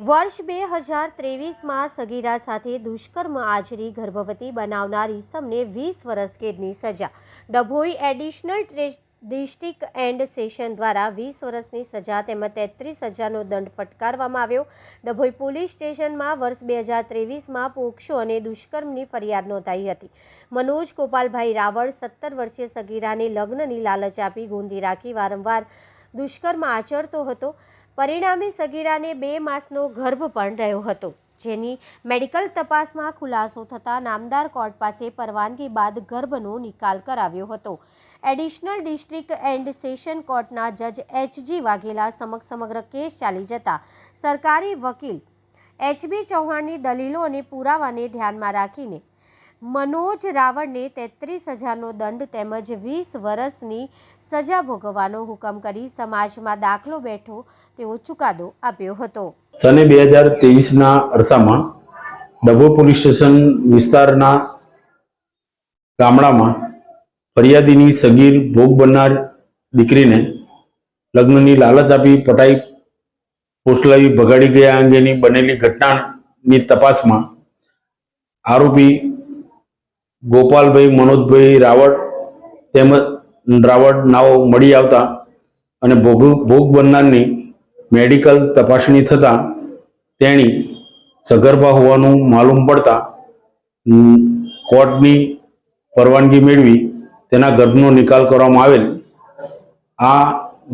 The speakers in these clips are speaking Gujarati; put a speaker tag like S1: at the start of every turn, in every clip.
S1: વર્ષ બે હજાર ત્રેવીસમાં સગીરા સાથે દુષ્કર્મ આચરી ગર્ભવતી બનાવનાર ઈસમને વીસ વર્ષ કેદની સજા. ડભોઈ એડિશનલ ટ્રે- ડિસ્ટ્રિક્ટ એન્ડ સેશન દ્વારા વીસ વર્ષની સજા તેમજ તેત્રીસ હજારનો દંડ ફટકારવામાં આવ્યો. ડભોઈ પોલીસ સ્ટેશનમાં વર્ષ બે હજાર ત્રેવીસમાં પોક્ષો અને દુષ્કર્મની ફરિયાદ નોંધાઈ હતી. મનોજ ગોપાલભાઈ રાવળ સત્તર વર્ષીય સગીરાને લગ્નની લાલચ આપી ગોંધી રાખી વારંવાર દુષ્કર્મ આચરતો હતો. પરિણામે સગીરાને બે માસનો ગર્ભ પણ રહ્યો હતો. જેની મેડિકલ તપાસમાં ખુલાસો થતાં નામદાર કોર્ટ પાસે પરવાનગી બાદ ગર્ભનો નિકાલ કરાવ્યો હતો. એડિશનલ ડિસ્ટ્રિક્ટ એન્ડ સેશન કોર્ટના જજ એચજી વાઘેલા સમક્ષ સમગ્ર કેસ ચાલી જતા સરકારી વકીલ એચબી ચૌહાણની દલીલો અને પુરાવાને ધ્યાનમાં રાખીને મનોજ રાવળને તેત્રીસ હજારનો દંડ તેમજ વીસ વર્ષની સજા ભોગવવાનો હુકમ કરી સમાજમાં દાખલો બેઠો તેવો ચુકાદો આપ્યો હતો.
S2: સને બે હજાર ત્રેવીસના અરસામાં ડભો પોલીસ સ્ટેશન વિસ્તારના ગામડામાં ફરિયાદીની સગીર ભોગ બનનાર દીકરીને લગ્નની લાલચ આપી પટાઈ પોસલાવી ભગાડી ગયા અંગેની બનેલી ઘટનાની તપાસમાં આરોપી ગોપાલભાઈ, મનોજભાઈ રાવળ તેમજ રાવળ નાઓ મળી આવતા અને ભોગ ભોગ બનનારની મેડિકલ તપાસણી થતાં તેણી સગર્ભા હોવાનું માલુમ પડતા કોર્ટની પરવાનગી મેળવી તેના ગર્ભનો નિકાલ કરવામાં આવેલ. આ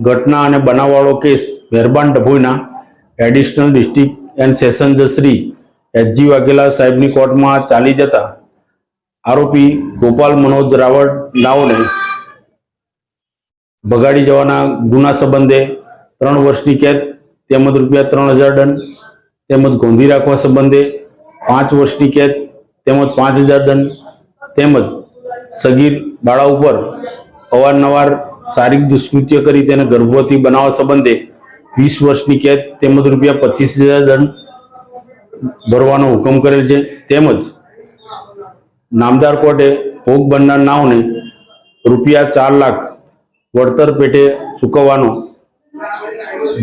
S2: ઘટના અને બનાવવાળો કેસ મહેરબાન ડભોઈના એડિશનલ ડિસ્ટ્રિક્ટ એન્ડ સેશન જજ શ્રી એચજી વાઘેલા સાહેબની કોર્ટમાં ચાલી જતા આરોપી ગોપાલ મનોજ રાવળ નાઓને ભગાડી જવાના ગુના સંબંધે ત્રણ વર્ષની કેદ, તેમજ રૂપિયા ત્રણ હજાર દંડ, તેમજ ગોંધી રાખવા સંબંધે પાંચ વર્ષની કેદ, તેમજ પાંચ હજાર દંડ, તેમજ સગીર બાળા ઉપર અવારનવાર શારીરિક દુષ્કૃત્ય કરી તેને ગર્ભવતી બનાવવા સંબંધે વીસ વર્ષની કેદ, તેમજ રૂપિયા પચીસ હજાર દંડ ભરવાનો હુકમ કરેલ છે. તેમજ નામદાર કોર્ટે ભોગ બનનાર નાવને રૂપિયા ચાર લાખ વળતર પેટે ચૂકવવાનો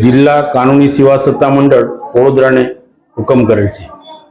S2: જિલ્લા કાનૂની સેવા સત્તા મંડળ વડોદરાને હુકમ કરેલ છે.